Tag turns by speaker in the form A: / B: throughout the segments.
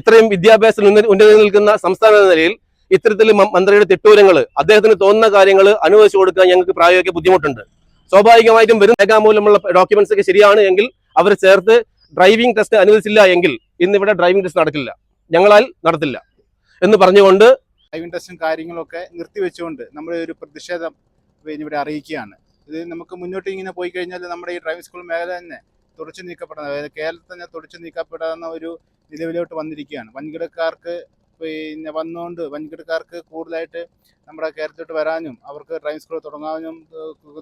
A: ഇത്രയും വിദ്യാഭ്യാസം ഉന്ന- ഉന്നതി നിൽക്കുന്ന സംസ്ഥാന നിലയിൽ ഇത്തരത്തിൽ മന്ത്രിയുടെ തിട്ടൂരങ്ങൾ അദ്ദേഹത്തിന് തോന്നുന്ന കാര്യങ്ങൾ അനുവദിച്ചു കൊടുക്കാൻ ഞങ്ങൾക്ക് പ്രായോഗിക ബുദ്ധിമുട്ടുണ്ട്. സ്വാഭാവികമായിട്ടും വരും രേഖാമൂലമുള്ള ഡോക്യുമെന്റ്സ് ഒക്കെ ശരിയാണ് എങ്കിൽ അവർ ചേർത്ത് ഡ്രൈവിംഗ് ടെസ്റ്റ് അനുവദിച്ചില്ല എങ്കിൽ ഇന്ന് ഇവിടെ ഡ്രൈവിംഗ് ടെസ്റ്റ് നടക്കില്ല. ഞങ്ങളാൽ നടത്തില്ല. എന്ന് പറഞ്ഞുകൊണ്ട്
B: ഡ്രൈവിംഗ് ടെസ്റ്റും കാര്യങ്ങളൊക്കെ നിർത്തിവെച്ചുകൊണ്ട് നമ്മൾ ഒരു പ്രതിഷേധം ഇവിടെ അറിയിക്കുകയാണ്. ഇത് നമുക്ക് മുന്നോട്ട് ഇങ്ങനെ പോയി കഴിഞ്ഞാൽ നമ്മുടെ ഈ ഡ്രൈവിംഗ് സ്കൂൾ മേഖല തന്നെ തുടച്ചു നീക്കപ്പെടുന്ന കേരളത്തിൽ തന്നെ തുടച്ചു നീക്കപ്പെടാവുന്ന ഒരു നിലവിലോട്ട് വന്നിരിക്കുകയാണ്. വൻകിടക്കാർക്ക് പിന്നെ വന്നുകൊണ്ട് വൻകിടക്കാർക്ക് കൂടുതലായിട്ട് നമ്മുടെ കേരളത്തിലോട്ട് വരാനും അവർക്ക് ഡ്രൈവിംഗ് സ്കൂൾ തുടങ്ങാനും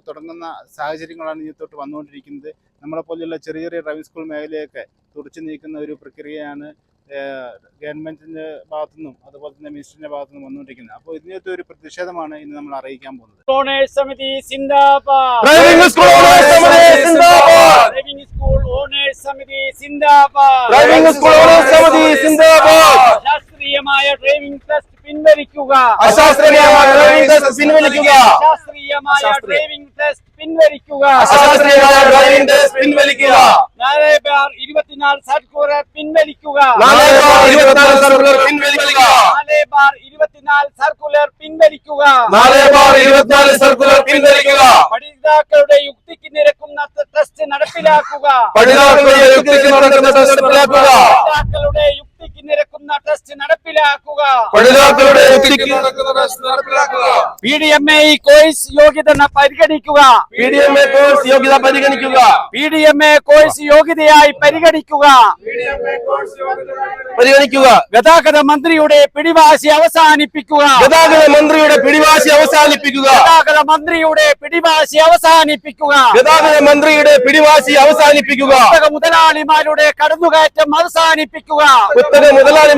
B: തുടങ്ങുന്ന സാഹചര്യങ്ങളാണ് ഇങ്ങോട്ട് വന്നുകൊണ്ടിരിക്കുന്നത്. നമ്മളെ പോലെയുള്ള ചെറിയ ചെറിയ ഡ്രൈവിംഗ് സ്കൂൾ മേഖലയൊക്കെ തുടച്ചു നീക്കുന്ന ഒരു പ്രക്രിയയാണ് ഗവൺമെന്റിന്റെ ഭാഗത്തു നിന്നും അതുപോലെ തന്നെ മിനിസ്റ്ററിന്റെ ഭാഗത്തുനിന്നും വന്നുകൊണ്ടിരിക്കുന്നത്. അപ്പോൾ ഇതിനകത്ത് ഒരു പ്രതിഷേധമാണ് ഇന്ന് നമ്മൾ അറിയിക്കാൻ പോകുന്നത്.
C: ഓണേഴ്സ് സമിതി സിന്ദാബാദ്
A: ഡ്രൈവിംഗ് സ്കൂൾ ഓണേഴ്സ് സമിതി സിന്ദാബാദ്.
C: ഡ്രൈവിംഗ് സ്കൂൾ ഓണേഴ്സ് സമിതി സിന്ദാബാദ്
A: ഡ്രൈവിംഗ് സ്കൂൾ സമിതി സിന്ദാബാദ്.
C: ശാസ്ത്രീയമായ ഡ്രൈവിംഗ് ടെസ്റ്റ് പിൻവലിക്കുക.
A: അശാസ്ത്രീയമായ ഡ്രൈവിംഗ് ടെസ്റ്റ് പിൻവലിക്കുക.
C: ശാസ്ത്രീയമായ ഡ്രൈവിംഗ് ടെസ്റ്റ് പിൻവലിക്കുക.
A: അശാസ്ത്രീയമായ ഡ്രൈവിംഗ് ടെസ്റ്റ് പിൻവലിക്കുക.
C: നാല് ബാർ ഇരുപത്തിനാല് സർക്കുലർ പിൻവലിക്കുക.
A: നാല് ബാർ ഇരുപത്തിനാല് സർക്കുലർ പിൻവലിക്കുക.
C: നാല് ബാർ ഇരുപത്തിനാല് സർക്കുലർ പിൻവലിക്കുക.
A: നാല് ബാർ ഇരുപത്തിനാല് സർക്കുലർ പിൻവലിക്കുക.
C: പഠിതാക്കളുടെ യുക്തിക്ക് നിരക്കുന്ന ടെസ്റ്റ് നടപ്പിലാക്കുക.
A: യുക്തിക്ക് യുക്തിക്ക് നടക്കുന്ന ടെസ്റ്റ് നടപ്പിലാക്കുക.
C: പഠിതാക്കളുടെ P D M A course യോഗ്യത പരിഗണിക്കുക.
A: P D M A course യോഗ്യത പരിഗണിക്കുക.
C: P D M A course യോഗ്യതയായി പരിഗണിക്കുക.
A: പരിഗണിക്കുക.
C: ഗതാഗത മന്ത്രിയുടെ പിടിവാശി അവസാനിപ്പിക്കുക.
A: ഗതാഗത മന്ത്രിയുടെ പിടിവാശി അവസാനിപ്പിക്കുക.
C: ഗതാഗത മന്ത്രിയുടെ പിടിവാശി അവസാനിപ്പിക്കുക.
A: ഗതാഗത മന്ത്രിയുടെ പിടിവാശി അവസാനിപ്പിക്കുക.
C: മുതലാളിമാരുടെ കടന്നുകയറ്റം അവസാനിപ്പിക്കുക.
A: പുസ്തക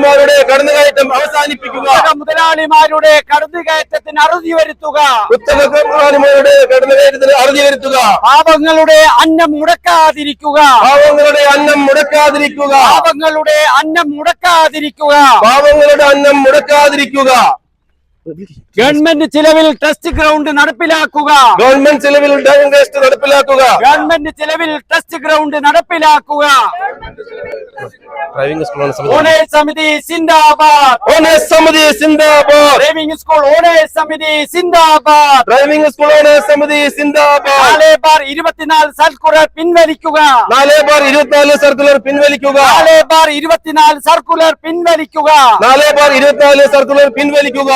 A: മുതലാളിമാരുടെ കടന്നുകയറ്റം അവസാനിപ്പിക്കുക.
C: മുതലാളിമാരുടെ കടന്നുകയറ്റത്തിന് അറുതി വരുത്തുക.
A: പുസ്തക മുതലാളിമാരുടെ കടന്നുകയറ്റത്തിന് അറുതി വരുത്തുക.
C: പാപങ്ങളുടെ അന്നം മുടക്കാതിരിക്കുക.
A: പാവങ്ങളുടെ അന്നം മുടക്കാതിരിക്കുക.
C: പാപങ്ങളുടെ അന്നം മുടക്കാതിരിക്കുക.
A: പാവങ്ങളുടെ അന്നം മുടക്കാതിരിക്കുക.
C: ഗവൺമെന്റ് ചിലവിൽ ടെസ്റ്റ് ഗ്രൗണ്ട് നടപ്പിലാക്കുക.
A: ഗവൺമെന്റ് ചിലവിൽ ടെസ്റ്റ് നടപ്പിലാക്കുക.
C: ഗവൺമെന്റ് ചിലവിൽ ടെസ്റ്റ് ഗ്രൗണ്ട് നടപ്പിലാക്കുക.
A: ഡ്രൈവിംഗ് സ്കൂളാണ്
C: ഓണേഴ്സ് സമിതി സിന്ദാബാദ്.
A: ഓണേഴ്സ് സമിതി സിന്ദാബാദ്.
C: ഡ്രൈവിംഗ് സ്കൂൾ ഓണേഴ്സ് സമിതി സിന്ദാബാദ്.
A: ഡ്രൈവിംഗ് സ്കൂൾ ഓണേഴ്സ് സമിതി സിന്ദാബാദ്.
C: നാല് ബാർ ഇരുപത്തിനാല് സർക്കുലർ പിൻവലിക്കുക.
A: നാല് ബാർ ഇരുപത്തിനാല് സർക്കുലർ പിൻവലിക്കുക.
C: നാല് ബാർ ഇരുപത്തിനാല് സർക്കുലർ പിൻവലിക്കുക.
A: നാല് ബാർ ഇരുപത്തിനാല് സർക്കുലർ പിൻവലിക്കുക.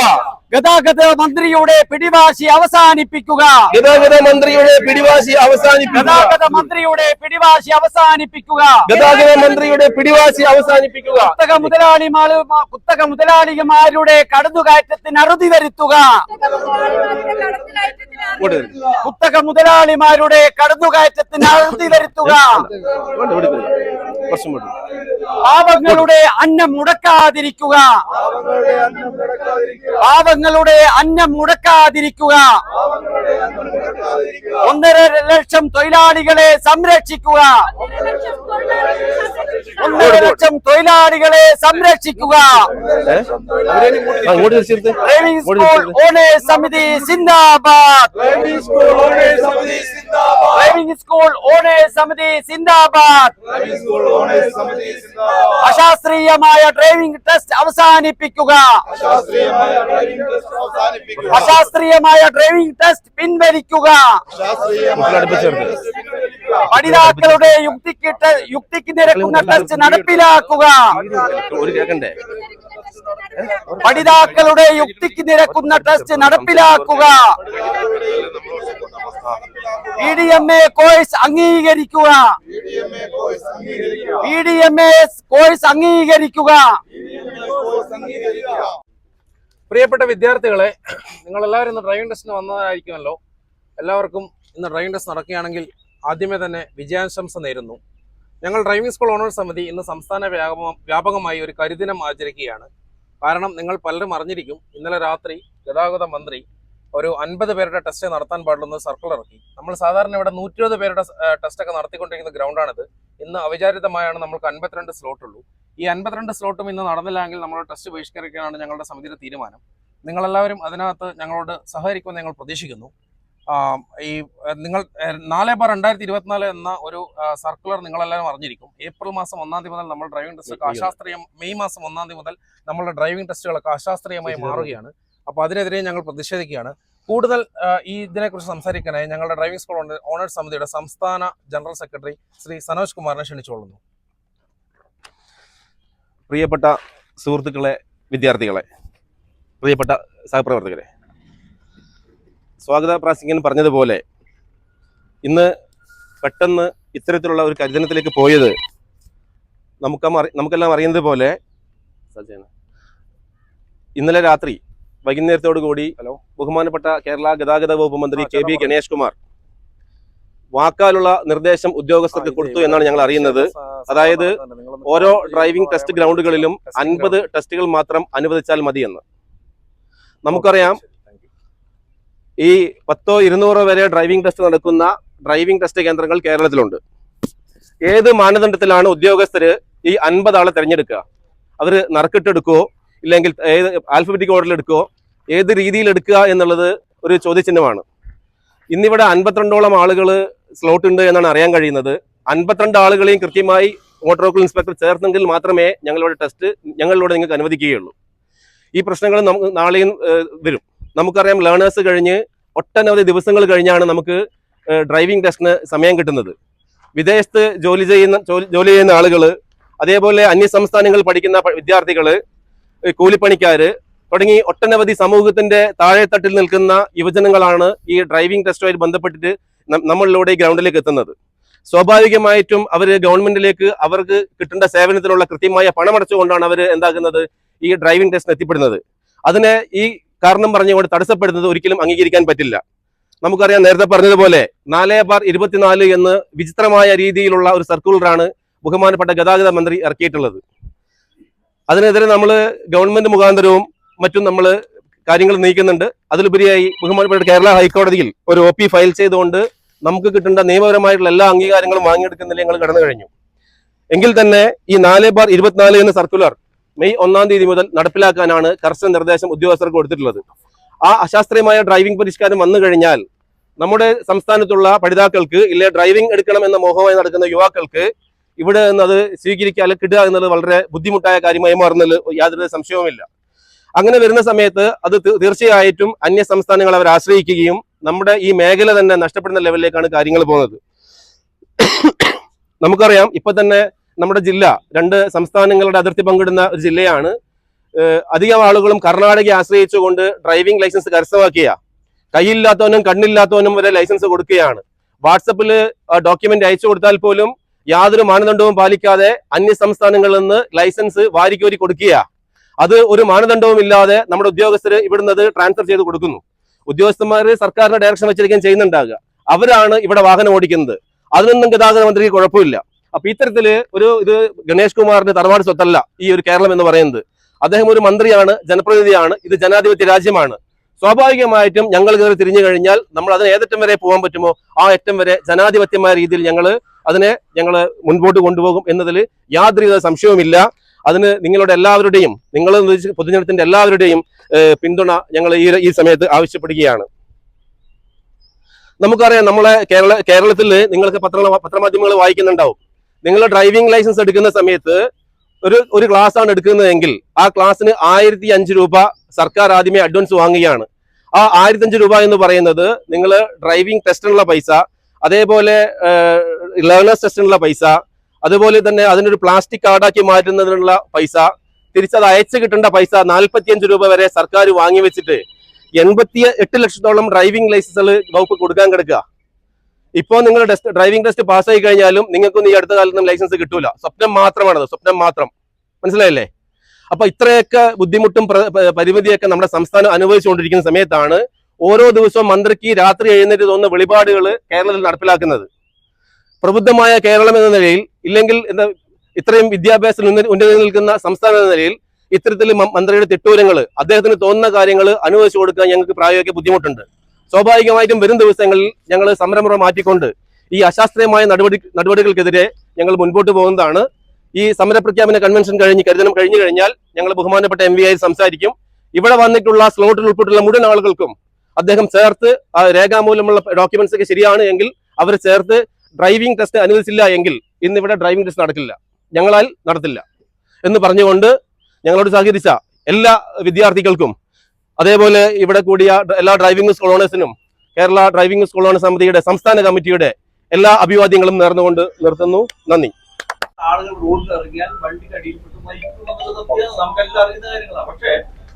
C: ഗതാഗത മന്ത്രിയുടെ പിടിവാശി അവസാനിപ്പിക്കുക.
A: ഗതാഗത മന്ത്രിയുടെ പിടിവാശി അവസാനിപ്പിക്കുക.
C: ഗതാഗത മന്ത്രിയുടെ പിടിവാശി അവസാനിപ്പിക്കുക.
A: ഗതാഗത മന്ത്രിയുടെ പിടിവാശി അവസാനിപ്പിക്കുക
C: കുത്തക മുതലാളിമാർ കുത്തക മുതലാളിമാരുടെ കടന്നുകയറ്റത്തിന് അറുതി വരുത്തുക. കുത്തക മുതലാളിമാരുടെ കടന്നുകയറ്റത്തിന് അറുതി വരുത്തുക. പാവങ്ങളുടെ അന്നം മുടക്കാതിരിക്കുക പാവങ്ങളുടെ അന്നം മുടക്കാതിരിക്കുക ഒന്നര ലക്ഷം തൊഴിലാളികളെ സംരക്ഷിക്കുക. ഒന്നര ലക്ഷം തൊഴിലാളികളെ സംരക്ഷിക്കുക. Driving school. ഓണേഴ്സ് സമിതി സിന്ദാബാദ് ഡ്രൈവിംഗ് സ്കൂൾ ഓണേഴ്സ് സമിതി സിന്ദാബാദ് അശാസ്ത്രീയമായ ഡ്രൈവിംഗ് ടെസ്റ്റ് അവസാനിപ്പിക്കുക. അശാസ്ത്രീയമായ ഡ്രൈവിംഗ് ടെസ്റ്റ് പിൻവലിക്കുക. പഠിതാക്കളുടെ യുക്തിക്കിട്ട് യുക്തിക്ക് നിരക്കുന്ന ടെസ്റ്റ് നടപ്പിലാക്കുക.
A: ഒരു കേക്കണ്ടേ?
C: പഠിതാക്കളുടെ യുക്തിക്ക് നിരക്കുന്ന ടെസ്റ്റ് നടപ്പിലാക്കുക. P D M A course അംഗീകരിക്കുക. P D M A course അംഗീകരിക്കുക.
D: പ്രിയപ്പെട്ട വിദ്യാർത്ഥികളെ നിങ്ങൾ എല്ലാവരും ഇന്ന് ഡ്രൈവിംഗ് ടെസ്റ്റിന് വന്നതായിരിക്കുമല്ലോ. എല്ലാവർക്കും ഇന്ന് ഡ്രൈവിംഗ് ടെസ്റ്റ് നടക്കുകയാണെങ്കിൽ ആദ്യമേ തന്നെ വിജയാശംസ നേരുന്നു. ഞങ്ങൾ ഡ്രൈവിംഗ് സ്കൂൾ ഓണേഴ്സ് സമിതി ഇന്ന് സംസ്ഥാന വ്യാപകമായി ഒരു കരിദിനം ആചരിക്കുകയാണ്. കാരണം നിങ്ങൾ പലരും അറിഞ്ഞിരിക്കും ഇന്നലെ രാത്രി ഗതാഗത മന്ത്രി ഒരു അൻപത് പേരുടെ ടെസ്റ്റ് നടത്താൻ പാടില്ലെന്ന് സർക്കിൾ ഇറക്കി. നമ്മൾ സാധാരണ ഇവിടെ നൂറ്റി ഇരുപത് പേരുടെ ടെസ്റ്റൊക്കെ നടത്തിക്കൊണ്ടിരിക്കുന്ന ഗ്രൗണ്ടാണിത് ഇന്ന് അവിചാരിതമായാണ് നമ്മൾക്ക് അൻപത്തിരണ്ട് സ്ലോട്ട് ഉള്ളൂ. ഈ അൻപത്തിരണ്ട് സ്ലോട്ടും ഇന്ന് നടന്നില്ലെങ്കിൽ നമ്മൾ ടെസ്റ്റ് ബഹിഷ്കരിക്കാനാണ് ഞങ്ങളുടെ സമിതിയുടെ തീരുമാനം. നിങ്ങളെല്ലാവരും അതിനകത്ത് ഞങ്ങളോട് സഹകരിക്കുമെന്ന് ഞങ്ങൾ പ്രതീക്ഷിക്കുന്നു. ഈ നിങ്ങൾ നാല് ബാർ രണ്ടായിരത്തി ഇരുപത്തിനാല് എന്ന ഒരു സർക്കുലർ നിങ്ങളെല്ലാവരും അറിഞ്ഞിരിക്കും. ഏപ്രിൽ മാസം ഒന്നാം തീയതി മുതൽ നമ്മൾ ഡ്രൈവിംഗ് ടെസ്റ്റ് അശാസ്ത്രീയം മെയ് മാസം ഒന്നാം തീയതി മുതൽ നമ്മളുടെ ഡ്രൈവിംഗ് ടെസ്റ്റുകളൊക്കെ അശാസ്ത്രീയമായി. മാറുകയാണ്. അപ്പോൾ അതിനെതിരെ ഞങ്ങൾ പ്രതിഷേധിക്കുകയാണ്. കൂടുതൽ ഈ ഇതിനെക്കുറിച്ച് സംസാരിക്കാനായി ഞങ്ങളുടെ ഡ്രൈവിംഗ് സ്കൂൾ ഓണേഴ്സ് സമിതിയുടെ സംസ്ഥാന ജനറൽ സെക്രട്ടറി ശ്രീ സനോജ് കുമാറിനെ ക്ഷണിച്ചുകൊള്ളുന്നു.
A: പ്രിയപ്പെട്ട സുഹൃത്തുക്കളെ വിദ്യാർത്ഥികളെ പ്രിയപ്പെട്ട സഹപ്രവർത്തകരെ സ്വാഗത പ്രാസിംഗൻ പറഞ്ഞതുപോലെ ഇന്ന് പെട്ടെന്ന് ഇത്തരത്തിലുള്ള ഒരു കരുതനത്തിലേക്ക് പോയത് നമുക്ക് നമുക്കെല്ലാം അറിയുന്നത് പോലെ ഇന്നലെ രാത്രി വൈകുന്നേരത്തോടു കൂടി
D: ഹലോ.
A: ബഹുമാനപ്പെട്ട കേരള ഗതാഗത വകുപ്പ് മന്ത്രി കെ ബി ഗണേഷ് കുമാർ വാക്കാലുള്ള നിർദ്ദേശം ഉദ്യോഗസ്ഥർക്ക് കൊടുത്തു എന്നാണ് ഞങ്ങൾ അറിയുന്നത്. അതായത് ഓരോ ഡ്രൈവിംഗ് ടെസ്റ്റ് ഗ്രൗണ്ടുകളിലും അൻപത് ടെസ്റ്റുകൾ മാത്രം അനുവദിച്ചാൽ മതിയെന്ന്. നമുക്കറിയാം ഈ പത്തോ ഇരുന്നൂറോ വരെ ഡ്രൈവിംഗ് ടെസ്റ്റ് നടക്കുന്ന ഡ്രൈവിംഗ് ടെസ്റ്റ് കേന്ദ്രങ്ങൾ കേരളത്തിലുണ്ട്. ഏത് മാനദണ്ഡത്തിലാണ് ഉദ്യോഗസ്ഥര് ഈ അൻപത് ആളെ തിരഞ്ഞെടുക്കുക? അവർ നറുക്കിട്ടെടുക്കുവോ ഇല്ലെങ്കിൽ ഏത് ആൽഫബറ്റിക് ഓർഡറിൽ എടുക്കുവോ? ഏത് രീതിയിൽ എടുക്കുക എന്നുള്ളത് ഒരു ചോദ്യചിഹ്നമാണ്. ഇന്നിവിടെ അൻപത്തിരണ്ടോളം ആളുകൾ സ്ലോട്ട് ഉണ്ട് എന്നാണ് അറിയാൻ കഴിയുന്നത്. അൻപത്തിരണ്ട് ആളുകളെയും കൃത്യമായി മോട്ടോർ വെഹിക്കിൾ ഇൻസ്പെക്ടർ ചേർത്തെങ്കിൽ മാത്രമേ ഞങ്ങളുടെ ടെസ്റ്റ് ഞങ്ങളിലൂടെ നിങ്ങൾക്ക് അനുവദിക്കുകയുള്ളൂ. ഈ പ്രശ്നങ്ങൾ നമുക്ക് നാളെയും വരും. നമുക്കറിയാം ലേണേഴ്സ് കഴിഞ്ഞ് ഒട്ടനവധി ദിവസങ്ങൾ കഴിഞ്ഞാണ് നമുക്ക് ഡ്രൈവിംഗ് ടെസ്റ്റിന് സമയം കിട്ടുന്നത്. വിദേശത്ത് ജോലി ചെയ്യുന്ന ജോലി- ചെയ്യുന്ന ആളുകൾ അതേപോലെ അന്യ സംസ്ഥാനങ്ങളിൽ പഠിക്കുന്ന വിദ്യാർത്ഥികൾ കൂലിപ്പണിക്കാർ തുടങ്ങി ഒട്ടനവധി സമൂഹത്തിന്റെ താഴെത്തട്ടിൽ നിൽക്കുന്ന യുവജനങ്ങളാണ് ഈ ഡ്രൈവിംഗ് ടെസ്റ്റുമായി ബന്ധപ്പെട്ടിട്ട് നമ്മളിലൂടെ ഈ ഗ്രൗണ്ടിലേക്ക് എത്തുന്നത്. സ്വാഭാവികമായിട്ടും അവർ ഗവൺമെന്റിലേക്ക് അവർക്ക് കിട്ടേണ്ട സേവനത്തിനുള്ള കൃത്യമായ പണമടച്ചുകൊണ്ടാണ് അവർ എന്താക്കുന്നത് ഈ ഡ്രൈവിംഗ് ടെസ്റ്റിന് എത്തിപ്പെടുന്നത്. അതിനെ ഈ കാരണം പറഞ്ഞുകൊണ്ട് തടസ്സപ്പെടുന്നത് ഒരിക്കലും അംഗീകരിക്കാൻ പറ്റില്ല. നമുക്കറിയാം നേരത്തെ പറഞ്ഞതുപോലെ നാല് ബാർ ഇരുപത്തിനാല് എന്ന് വിചിത്രമായ രീതിയിലുള്ള ഒരു സർക്കുലറാണ് ബഹുമാനപ്പെട്ട ഗതാഗത മന്ത്രി ഇറക്കിയിട്ടുള്ളത്. അതിനെതിരെ നമ്മൾ ഗവൺമെന്റ് മുഖാന്തരവും മറ്റും നമ്മൾ കാര്യങ്ങൾ നീക്കുന്നുണ്ട്. അതിലുപരിയായി ബഹുമാനപ്പെട്ട കേരള ഹൈക്കോടതിയിൽ ഒരു ഒ ഫയൽ ചെയ്തുകൊണ്ട് നമുക്ക് കിട്ടേണ്ട നിയമപരമായിട്ടുള്ള എല്ലാ അംഗീകാരങ്ങളും വാങ്ങിയെടുക്കുന്നില്ല ഞങ്ങൾ കടന്നു കഴിഞ്ഞു എങ്കിൽ തന്നെ ഈ നാല് ബാർ ഇരുപത്തിനാല് എന്ന സർക്കുലർ മെയ് ഒന്നാം തീയതി മുതൽ നടപ്പിലാക്കാനാണ് കർശന നിർദ്ദേശം ഉദ്യോഗസ്ഥർക്ക് കൊടുത്തിട്ടുള്ളത്. ആ അശാസ്ത്രീയമായ ഡ്രൈവിംഗ് പരിഷ്കാരം വന്നു കഴിഞ്ഞാൽ നമ്മുടെ സംസ്ഥാനത്തുള്ള പഠിതാക്കൾക്ക് ഇല്ലെ ഡ്രൈവിംഗ് എടുക്കണം എന്ന മോഹമായി നടക്കുന്ന യുവാക്കൾക്ക് ഇവിടെ നിന്ന് അത് സ്വീകരിക്കാൻ കിട്ടുക എന്നത് വളരെ ബുദ്ധിമുട്ടായ കാര്യമായി മാറുന്നതിൽ യാതൊരു സംശയവുമില്ല. അങ്ങനെ വരുന്ന സമയത്ത് അത് തീർച്ചയായിട്ടും അന്യ സംസ്ഥാനങ്ങൾ അവർ ആശ്രയിക്കുകയും നമ്മുടെ ഈ മേഖല തന്നെ നഷ്ടപ്പെടുന്ന ലെവലിലേക്കാണ് കാര്യങ്ങൾ പോകുന്നത്. നമുക്കറിയാം ഇപ്പൊ തന്നെ നമ്മുടെ ജില്ല രണ്ട് സംസ്ഥാനങ്ങളുടെ അതിർത്തി പങ്കിടുന്ന ഒരു ജില്ലയാണ്. അധികം ആളുകളും കർണാടകയെ ആശ്രയിച്ചുകൊണ്ട് ഡ്രൈവിംഗ് ലൈസൻസ് കരസ്ഥമാക്കിയ കൈയില്ലാത്തവനും കണ്ണില്ലാത്തവനും വരെ ലൈസൻസ് കൊടുക്കുകയാണ്. വാട്സപ്പിൽ ഡോക്യുമെന്റ് അയച്ചു കൊടുത്താൽ പോലും യാതൊരു മാനദണ്ഡവും പാലിക്കാതെ അന്യ സംസ്ഥാനങ്ങളിൽ നിന്ന് ലൈസൻസ് വാരിക്കോരി കൊടുക്കുക അത് ഒരു മാനദണ്ഡവും ഇല്ലാതെ നമ്മുടെ ഉദ്യോഗസ്ഥർ ഇവിടുന്ന് ട്രാൻസ്ഫർ ചെയ്ത് കൊടുക്കുന്നു. ഉദ്യോഗസ്ഥന്മാർ സർക്കാരിന്റെ ഡയറക്ഷൻ വെച്ചിരിക്കാൻ ചെയ്യുന്നുണ്ടാകുക. അവരാണ് ഇവിടെ വാഹനം ഓടിക്കുന്നത്. അതിനൊന്നും ഗതാഗത മന്ത്രിക്ക് കുഴപ്പമില്ല. അപ്പൊ ഇത്തരത്തിൽ ഒരു ഇത് ഗണേഷ് കുമാറിന്റെ തറവാട് സ്വത്തല്ല ഈ ഒരു കേരളം എന്ന് പറയുന്നത്. അദ്ദേഹം ഒരു മന്ത്രിയാണ് ജനപ്രതിനിധിയാണ് ഇത് ജനാധിപത്യ രാജ്യമാണ്. സ്വാഭാവികമായിട്ടും ഞങ്ങൾ കയറി തിരിഞ്ഞു കഴിഞ്ഞാൽ നമ്മൾ അതിന് ഏതറ്റം വരെ പോകാൻ പറ്റുമോ? ആ ഏറ്റം വരെ ജനാധിപത്യമായ രീതിയിൽ ഞങ്ങൾ അതിനെ ഞങ്ങൾ മുൻപോട്ട് കൊണ്ടുപോകും എന്നതിൽ യാതൊരു സംശയവുമില്ല. അതിന് നിങ്ങളുടെ എല്ലാവരുടെയും നിങ്ങൾ പൊതുജനത്തിന്റെ എല്ലാവരുടെയും പിന്തുണ ഞങ്ങൾ ഈ ഈ സമയത്ത് ആവശ്യപ്പെടുകയാണ്. നമുക്കറിയാം നമ്മളെ കേരള കേരളത്തിൽ നിങ്ങൾക്ക് പത്ര പത്രമാധ്യമങ്ങൾ വായിക്കുന്നുണ്ടാവും. നിങ്ങൾ ഡ്രൈവിംഗ് ലൈസൻസ് എടുക്കുന്ന സമയത്ത് ഒരു ഒരു ക്ലാസ് ആണ് എടുക്കുന്നതെങ്കിൽ ആ ക്ലാസ്സിന് ആയിരത്തി അഞ്ച് രൂപ സർക്കാർ ആദ്യമേ അഡ്വാൻസ് വാങ്ങുകയാണ്. ആ ആയിരത്തി അഞ്ച് രൂപ എന്ന് പറയുന്നത് നിങ്ങൾ ഡ്രൈവിംഗ് ടെസ്റ്റിനുള്ള പൈസ അതേപോലെ ലേണേഴ്സ് ടെസ്റ്റിനുള്ള പൈസ അതുപോലെ തന്നെ അതിനൊരു പ്ലാസ്റ്റിക് കാർഡാക്കി മാറ്റുന്നതിനുള്ള പൈസ തിരിച്ചത് അയച്ചു കിട്ടേണ്ട പൈസ നാൽപ്പത്തിയഞ്ച് രൂപ വരെ സർക്കാർ വാങ്ങി വെച്ചിട്ട് എൺപത്തി എട്ട് ലക്ഷത്തോളം ഡ്രൈവിംഗ് ലൈസൻസുകൾ വകുപ്പ് കൊടുക്കാൻ കിടക്കുക. ഇപ്പോൾ നിങ്ങൾ ഡ്രൈവിംഗ് ടെസ്റ്റ് പാസ്സായി കഴിഞ്ഞാലും നിങ്ങൾക്കൊന്നും ഈ അടുത്ത കാലത്തൊന്നും ലൈസൻസ് കിട്ടൂല. സ്വപ്നം മാത്രമാണത് സ്വപ്നം മാത്രം. മനസ്സിലായില്ലേ? അപ്പൊ ഇത്രയൊക്കെ ബുദ്ധിമുട്ടും പ്ര- പരിമിതിയൊക്കെ നമ്മുടെ സംസ്ഥാനം അനുഭവിച്ചുകൊണ്ടിരിക്കുന്ന സമയത്താണ് ഓരോ ദിവസവും മന്ത്രിക്ക് രാത്രി എഴുന്നേറ്റ് തോന്നുന്ന വെളിപാടുകൾ കേരളത്തിൽ നടപ്പിലാക്കുന്നത്. പ്രബുദ്ധമായ കേരളം എന്ന നിലയിൽ ഇല്ലെങ്കിൽ എന്താ ഇത്രയും വിദ്യാഭ്യാസത്തിൽ ഉന്ന- ഉന്നതി നിൽക്കുന്ന സംസ്ഥാനം എന്ന നിലയിൽ ഇത്തരത്തിൽ മന്ത്രിയുടെ തിട്ടൂരങ്ങൾ അദ്ദേഹത്തിന് തോന്നുന്ന കാര്യങ്ങൾ അനുവദിച്ചു കൊടുക്കാൻ ഞങ്ങൾക്ക് പ്രായോഗിക ബുദ്ധിമുട്ടുണ്ട്. സ്വാഭാവികമായിട്ടും വരും ദിവസങ്ങളിൽ ഞങ്ങൾ സംരംഭം മാറ്റിക്കൊണ്ട് ഈ അശാസ്ത്രീയമായ നടപടി നടപടികൾക്കെതിരെ ഞങ്ങൾ മുൻപോട്ട് പോകുന്നതാണ്. ഈ സമരപ്രഖ്യാപന കൺവെൻഷൻ കഴിഞ്ഞ് കരുതണം കഴിഞ്ഞു കഴിഞ്ഞാൽ ഞങ്ങൾ ബഹുമാനപ്പെട്ട എം വി സംസാരിക്കും. ഇവിടെ വന്നിട്ടുള്ള സ്ലോട്ടിൽ ഉൾപ്പെട്ടുള്ള മുഴുവൻ ആളുകൾക്കും അദ്ദേഹം ചേർത്ത് ആ രേഖാമൂലമുള്ള ഡോക്യുമെന്റ്സ് ഒക്കെ ശരിയാണ് എങ്കിൽ അവർ ചേർത്ത് ഡ്രൈവിംഗ് ടെസ്റ്റ് അനുവദിച്ചില്ല എങ്കിൽ ഇന്ന് ഇവിടെ ഡ്രൈവിംഗ് ടെസ്റ്റ് നടക്കില്ല. ഞങ്ങളാൽ നടത്തില്ല. എന്ന് പറഞ്ഞുകൊണ്ട് ഞങ്ങളോട് സഹകരിച്ച എല്ലാ വിദ്യാർത്ഥികൾക്കും അതേപോലെ ഇവിടെ കൂടിയ എല്ലാ ഡ്രൈവിംഗ് സ്കൂൾ ഓണേഴ്സിനും കേരള ഡ്രൈവിംഗ് സ്കൂൾ ഓണേഴ്സ് സമിതിയുടെ സംസ്ഥാന കമ്മിറ്റിയുടെ എല്ലാ അഭിവാദ്യങ്ങളും നേർന്നുകൊണ്ട് നിർത്തുന്നു. നന്ദി.
E: ആളുകൾ റോഡിൽ ഇറങ്ങിയാൽ വണ്ടിക്ക് നമുക്കെല്ലാം അറിയുന്ന കാര്യങ്ങളാണ്. പക്ഷേ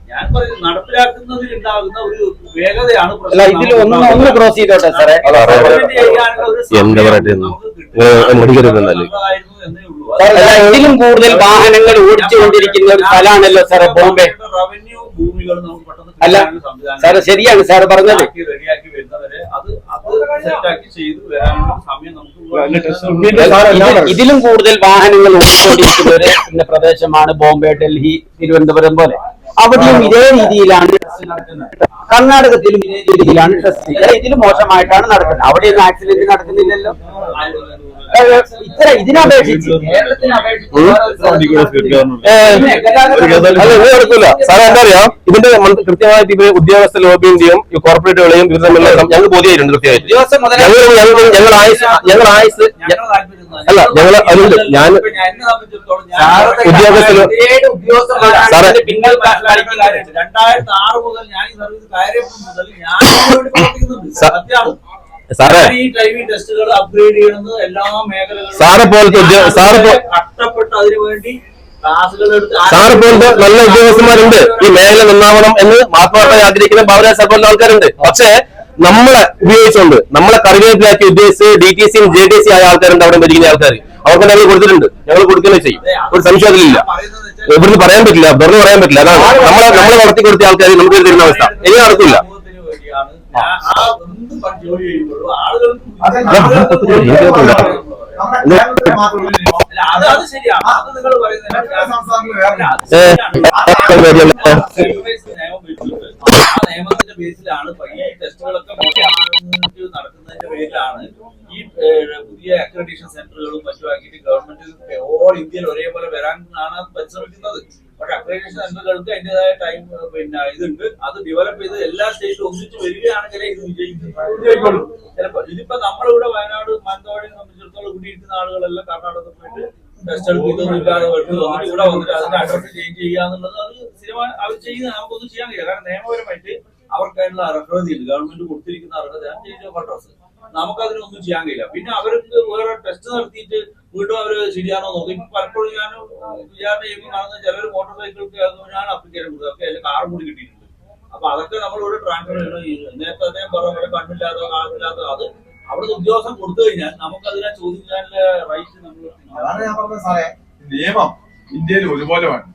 E: ഞാൻ പറയുന്നത് നടപ്പിലാക്കുന്നതിൽ ഉണ്ടാകുന്ന ഒരു വേഗതയാണ് പ്രശ്നം.
C: അല്ല ഒന്ന് ഒന്ന് ക്രോസ് ചെയ്തോട്ടെ സാറേ?
A: എന്താ
C: ഇതിലും കൂടുതൽ വാഹനങ്ങൾ ഓടിച്ചുകൊണ്ടിരിക്കുന്ന ഒരു സ്ഥലമാണല്ലോ സാറേ ബോംബെ.
E: റവന്യൂ ഭൂമികൾ നമുക്ക് പെട്ടെന്ന്
C: അല്ല, സാറ് ശരിയാണ് സാറ് പറഞ്ഞത്.
E: റെഡിയാക്കി വരുന്നവരെ അത് അത് സെറ്റാക്കി ചെയ്ത് വരാനുള്ള സമയം നമുക്ക്
C: ഇതിലും കൂടുതൽ വാഹനങ്ങൾ ഓടിക്കൊണ്ടിരിക്കുന്ന ഒരു പിന്നെ പ്രദേശമാണ് ബോംബെ ഡൽഹി തിരുവനന്തപുരം പോലെ. അവിടെയും ഇതേ രീതിയിലാണ് കർണാടകത്തിലും ഇതേ രീതിയിലാണ് ടെസ്റ്റ്. ഇതിൽ മോശമായിട്ടാണ് നടക്കുന്നത്. അവിടെയൊന്നും ആക്സിഡന്റ് നടക്കുന്നില്ലല്ലോ. ഇത്ര ഇതിനപേക്ഷിച്ച്
A: അല്ല ഇത് നടക്കൂല സാറേ എന്താ അറിയാം ഇതിന്റെ മന്ത്രി- കൃത്യമായിട്ട് ഇവർ ഉദ്യോഗസ്ഥ ലോബിന്റെയും ഈ കോർപ്പറേറ്റുകളെയും ഇവർ തമ്മിലുള്ള ഞങ്ങൾ ബോധ്യമായിട്ടുണ്ട് കൃത്യമായിട്ട്. ഞങ്ങൾ ഞങ്ങൾ ഞങ്ങൾ ആയുസ് ഞങ്ങൾ ആയുസ് അല്ല, ഞങ്ങൾ അതുണ്ട്. ഞാൻ-
C: ഉദ്യോഗസ്ഥ
A: സാറേ.
E: രണ്ടായിരത്തി ആറ് മുതൽ ഞാൻ ഈ സർവീസ് മുതൽ ഞാൻ
A: സാറേ.
E: ഈ ഡ്രൈവിംഗ് ടെസ്റ്റുകൾ അപ്ഗ്രേഡ് ചെയ്യണമെന്ന് എല്ലാ മേഖലകളിലും
A: സാറെ പോലത്തെ ഉദ്യോ-
E: ഞാൻ
A: സാറെ പോ-
E: കഷ്ടപ്പെട്ട് അതിനുവേണ്ടി ക്ലാസ്സുകൾ എടുത്ത്
A: സാറ് പോലത്തെ നല്ല ഉദ്യോഗസ്ഥന്മാരുണ്ട്. ഈ മേഖല നന്നാവണം എന്ന് ആത്മാർത്ഥമായി ആഗ്രഹിക്കുന്ന ഭാവന സാർ പോലുള്ള ആൾക്കാരുണ്ട്. പക്ഷേ നമ്മളെ ഉപയോഗിച്ചുകൊണ്ട് നമ്മളെ കറിവേപ്പിലാക്കി ഉദ്ദേശിച്ച് ഡി ടി സിയും ജെ ടി സി ആയ ആൾക്കാരുണ്ട് അവിടെ ഭരിക്കുന്ന ആൾക്കാർ അവർക്ക് ഞങ്ങൾ കൊടുത്തിട്ടുണ്ട്. ഞങ്ങൾ കൊടുക്കുകയും ചെയ്യും. ഒരു സംശയം അതിലില്ല. ഇവിടുന്ന് പറയാൻ പറ്റില്ല വെറുതെ പറയാൻ പറ്റില്ല. അതാണ്. നമ്മളെ നമ്മളെ വളർത്തി കൊടുത്ത ആൾക്കാർ നമുക്ക് തരുന്ന അവസ്ഥ. ഇനി നടക്കില്ല.
E: സമൂഹത്തിന് വേണ്ടിയാണ്. ഞാൻ ആ ജോലി ചെയ്യുമ്പോഴും ആളുകൾക്ക് അത് അത് ശരിയാണ് അത് നിങ്ങൾ പറയുന്നത് ആ നിയമത്തിന്റെ ബേസിലാണ് ഈ ടെസ്റ്റുകളൊക്കെ നടക്കുന്നതിന്റെ പേരിലാണ് ഈ പുതിയ അക്രഡിറ്റേഷൻ സെന്ററുകളും മറ്റുമാക്കിയിട്ട് ഗവൺമെന്റ് ഓൾ ഇന്ത്യയിൽ ഒരേപോലെ വരാനാണ് പരിശ്രമിക്കുന്നത് അക്രഡിറ്റേഷൻ സെന്ററുകൾക്ക് അതിന്റേതായ ടൈം പിന്നെ ഇതുണ്ട്. അത് ഡെവലപ്പ് ചെയ്ത് എല്ലാ സ്റ്റേറ്റിലും ഒന്നിച്ച് വരികയാണെങ്കിലേ ഇത് വിജയിക്കുള്ളൂ. ചിലപ്പോ ഇതിപ്പോ നമ്മളിവിടെ വയനാട് മാനന്തവാടിയെ സംബന്ധിച്ചിടത്തോളം ഇവിടെ ഇരിക്കുന്ന ആളുകളെല്ലാം കർണാടകത്തിൽ പോയിട്ട് ടെസ്റ്റ് എടുത്ത് ഇതൊന്നും ഇല്ലാതെ വന്നിട്ട് ഇവിടെ വന്നിട്ട് അതിന്റെ അഡ്രസ് ചേഞ്ച് ചെയ്യുക എന്നുള്ളത് അത് സ്ഥിരമായി അവർ ചെയ്യുന്ന നമുക്കൊന്നും ചെയ്യാൻ കഴിയില്ല. കാരണം നിയമപരമായിട്ട് അവർക്കായിട്ടുള്ള അർഹത ഉണ്ട് ഗവൺമെന്റ് കൊടുത്തിരിക്കുന്ന അർഹത ചേഞ്ച് ഓഫ് അഡ്രസ് നമുക്കതിനൊന്നും ചെയ്യാൻ കഴിയില്ല. പിന്നെ അവർക്ക് വേറെ ടെസ്റ്റ് നടത്തിയിട്ട് വീണ്ടും അവർ ശരിയാണോ നോക്കും. ഇപ്പൊ പലപ്പോഴും ഞാൻ വിചാരണ ചെയ്യുമ്പോൾ കാണുന്ന ചിലർ മോട്ടോർ സൈക്കിൾക്ക് ഞാൻ അപ്ലിക്കേഷൻ കൊടുത്തത്. ഒക്കെ അതിൽ കാറും കൂടി കിട്ടിയിട്ടുണ്ട്. അപ്പൊ അതൊക്കെ നമ്മൾ ഒരു ട്രാൻസ്ഫർ നേരത്തെ അദ്ദേഹം പറഞ്ഞ പോലെ കാറില്ലാത്തോ അത് അവിടുത്തെ ഉദ്യോഗസ്ഥം കൊടുത്തു കഴിഞ്ഞാൽ നമുക്ക് അതിനെ ചോദിക്കാനുള്ള റൈറ്റ് നമ്മൾ
F: ഞാൻ സാറേ. നിയമം ഇന്ത്യയിൽ ഒരുപോലെ വേണം.